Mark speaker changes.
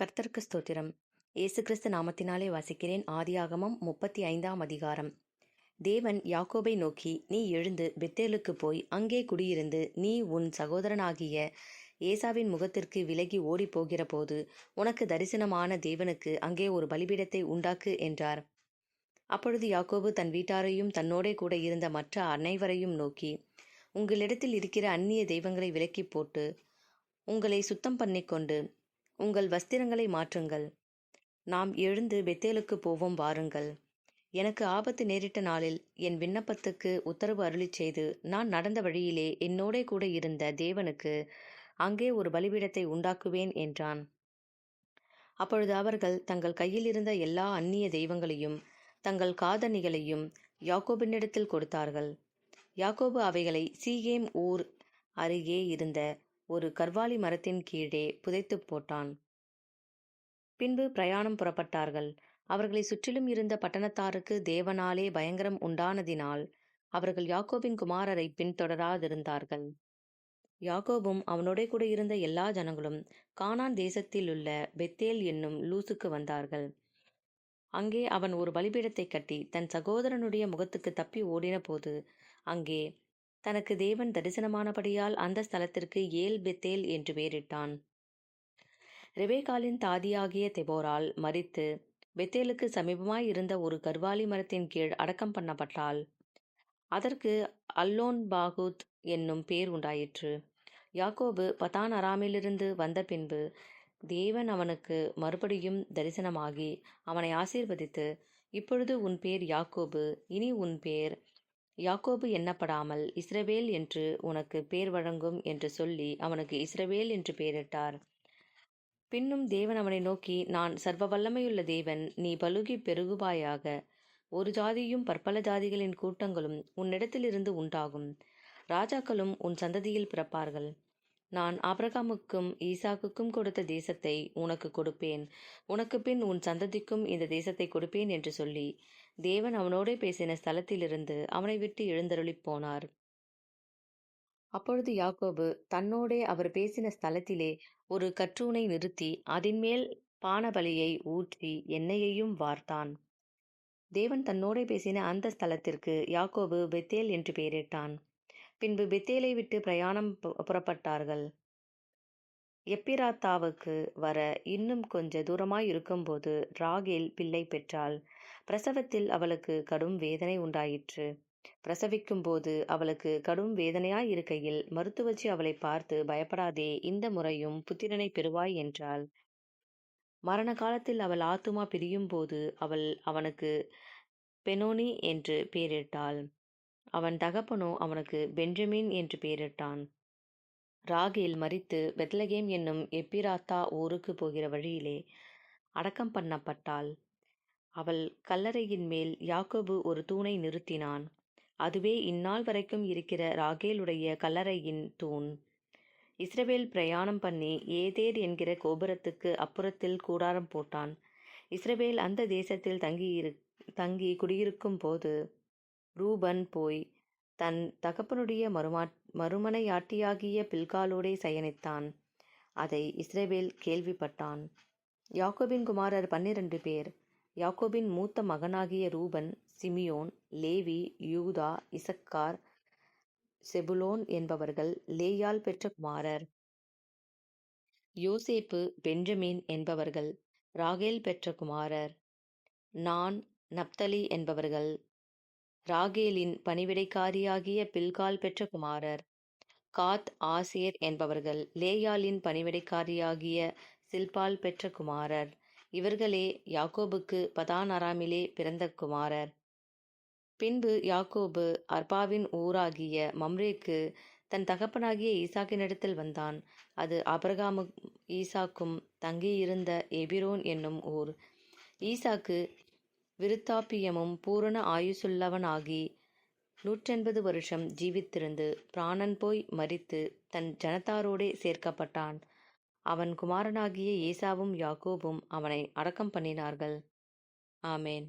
Speaker 1: கர்த்தருக்கு ஸ்தோத்திரம். இயேசு கிறிஸ்து நாமத்தினாலே வாசிக்கிறேன். ஆதியாகமம் முப்பத்தி ஐந்தாம் அதிகாரம். தேவன் யாக்கோபை நோக்கி நீ எழுந்து பெத்தேலுக்கு போய் அங்கே குடியிருந்து நீ உன் சகோதரனாகிய ஏசாவின் முகத்திற்கு விலகி ஓடிப் போகிற போது உனக்கு தரிசனமான தேவனுக்கு அங்கே ஒரு பலிபீடத்தை உண்டாக்கு என்றார். அப்பொழுது யாக்கோபு தன் வீட்டாரையும் தன்னோடே கூட இருந்த மற்ற அனைவரையும் நோக்கி உங்களிடத்தில் இருக்கிற அந்நிய தெய்வங்களை விலக்கிப் போட்டு உங்களை சுத்தம் பண்ணிக்கொண்டு உங்கள் வஸ்திரங்களை மாற்றுங்கள். நாம் எழுந்து பெத்தேலுக்கு போவோம் வாருங்கள். எனக்கு ஆபத்து நேரிட்ட நாளில் என் விண்ணப்பத்துக்கு உத்தரவு அருளி செய்து நான் நடந்த வழியிலே என்னோடே கூட இருந்த தேவனுக்கு அங்கே ஒரு பலிபீடத்தை உண்டாக்குவேன் என்றான். அப்பொழுது அவர்கள் தங்கள் கையில் இருந்த எல்லா அந்நிய தெய்வங்களையும் தங்கள் காதணிகளையும் யாக்கோபினிடத்தில் கொடுத்தார்கள். யாக்கோபு அவைகளை சீகேம் ஊர் அருகே இருந்த ஒரு கர்வாலி மரத்தின் கீழே புதைத்துப் போட்டான். பின்பு பிரயாணம் புறப்பட்டார்கள். அவர்களை சுற்றிலும் இருந்த பட்டணத்தாருக்கு தேவனாலே பயங்கரம் உண்டானதினால் அவர்கள் யாக்கோபின் குமாரரை பின்தொடராதிருந்தார்கள். யாக்கோபும் அவனோடே கூட இருந்த எல்லா ஜனங்களும் கானான் தேசத்திலுள்ள பெத்தேல் என்னும் லூசுக்கு வந்தார்கள். அங்கே அவன் ஒரு பலிபீடத்தை கட்டி தன் சகோதரனுடைய முகத்துக்கு தப்பி ஓடின போது அங்கே தனக்கு தேவன் தரிசனமானபடியால் அந்த ஸ்தலத்திற்கு ஏல் பெத்தேல் என்று பெயரிட்டான். ரெபேகாலின் தாதியாகிய தெபோரால் மறித்து பெத்தேலுக்கு சமீபமாய் இருந்த ஒரு கர்வாலி மரத்தின் கீழ் அடக்கம் பண்ணப்பட்டாள். அதற்கு அல்லோன் பாகுத் என்னும் பேர் உண்டாயிற்று. யாக்கோபு பதான் அராமிலிருந்து வந்த பின்பு தேவன் அவனுக்கு மறுபடியும் தரிசனமாகி அவனை ஆசீர்வதித்து இப்பொழுது உன் பேர் யாக்கோபு இனி உன் பேர் யாக்கோபு எண்ணப்படாமல் இஸ்ரவேல் என்று உனக்கு பேர் வழங்கும் என்று சொல்லி அவனுக்கு இஸ்ரவேல் என்று பெயரிட்டார். பின்னும் தேவன் அவனை நோக்கி நான் சர்வ வல்லமையுள்ள தேவன் நீ பலுகி பெருகுபாயாக ஒரு ஜாதியும் பற்பல ஜாதிகளின் கூட்டங்களும் உன்னிடத்திலிருந்து உண்டாகும். ராஜாக்களும் உன் சந்ததியில் பிறப்பார்கள். நான் ஆபிரகாமுக்கும் ஈசாக்குக்கும் கொடுத்த தேசத்தை உனக்கு கொடுப்பேன். உனக்கு பின் உன் சந்ததிக்கும் இந்த தேசத்தை கொடுப்பேன் என்று சொல்லி தேவன் அவனோடே பேசின ஸ்தலத்திலிருந்து அவனை விட்டு எழுந்தருளிப் போனார். அப்பொழுது யாக்கோபு தன்னோடே அவர் பேசின ஸ்தலத்திலே ஒரு கற்றூனை நிறுத்தி அதன்மேல் பானபலியை ஊற்றி எண்ணெயையும் வார்த்தான். தேவன் தன்னோடே பேசின அந்த ஸ்தலத்திற்கு யாக்கோபு பெத்தேல் என்று பெயரிட்டான். பின்பு பெத்தேலை விட்டு பிரயாணம் புறப்பட்டார்கள். எப்பிராத்தாவுக்கு வர இன்னும் கொஞ்ச தூரமாய் இருக்கும்போது ராகேல் பிள்ளை பெற்றாள். பிரசவத்தில் அவளுக்கு கடும் வேதனை உண்டாயிற்று. பிரசவிக்கும் போது அவளுக்கு கடும் வேதனையாய் இருக்கையில் மருத்துவச்சி அவளை பார்த்து பயப்படாதே இந்த முறையும் புத்திரனை பெறுவாய் என்றாள். மரண காலத்தில் அவள் ஆத்துமா பிரியும் போது அவள் அவனுக்கு பெனோனி என்று பெயரிட்டாள். அவன் தகப்பனோ அவனுக்கு பெஞ்சமின் என்று பெயரிட்டான். ராகேல் மறித்து பெத்லகேம் என்னும் எப்பிராத்தா ஊருக்கு போகிற வழியிலே அடக்கம் பண்ணப்பட்டாள். அவள் கல்லறையின் மேல் யாக்கோபு ஒரு தூணை நிறுத்தினான். அதுவே இந்நாள் வரைக்கும் இருக்கிற ராகேலுடைய கல்லறையின் தூண். இஸ்ரவேல் பிரயாணம் பண்ணி ஏதேர் என்கிற கோபுரத்துக்கு அப்புறத்தில் கூடாரம் போட்டான். இஸ்ரவேல் அந்த தேசத்தில் தங்கி தங்கி குடியிருக்கும் போது ரூபன் போய் தன் தகப்பனுடைய மறுமா மறுமனையாட்டியாகிய பில்காலோடே சயனித்தான். அதை இஸ்ரேவேல் கேள்விப்பட்டான். யாக்கோபின் குமாரர் பன்னிரண்டு பேர். யாக்கோபின் மூத்த மகனாகிய Reuben Simeon Levi Judah Issachar Zebulun என்பவர்கள் லேயால் பெற்ற குமாரர். யோசேப்பு பெஞ்சமின் என்பவர்கள் ராகேல் பெற்ற குமாரர். நான் நப்தலி என்பவர்கள் ராகேலின் பணிவிடைக்காரியாகிய பில்கால் பெற்ற குமாரர். காத் ஆசேர் என்பவர்கள் லேயாலின் பணிவிடைக்காரியாகிய சில்பால் பெற்ற குமாரர். இவர்களே யாக்கோபுக்கு பதான் அராமிலே பிறந்த குமாரர். பின்பு யாக்கோபு அர்பாவின் ஊராகிய மம்ரேக்கு தன் தகப்பனாகிய ஈசாக்கினிடத்தில் வந்தான். அது அபரகாமு ஈசாக்கும் தங்கியிருந்த எபிரோன் என்னும் ஊர். ஈசாக்கு விருத்தாப்பியமும் பூரண ஆயுசுள்ளவனாகி நூற்றெண்பது வருஷம் ஜீவித்திருந்து பிராணன் போய் மறித்து தன் ஜனத்தாரோடே சேர்க்கப்பட்டான். அவன் குமாரனாகிய ஏசாவும் யாக்கோபும் அவனை அடக்கம் பண்ணினார்கள். ஆமேன்.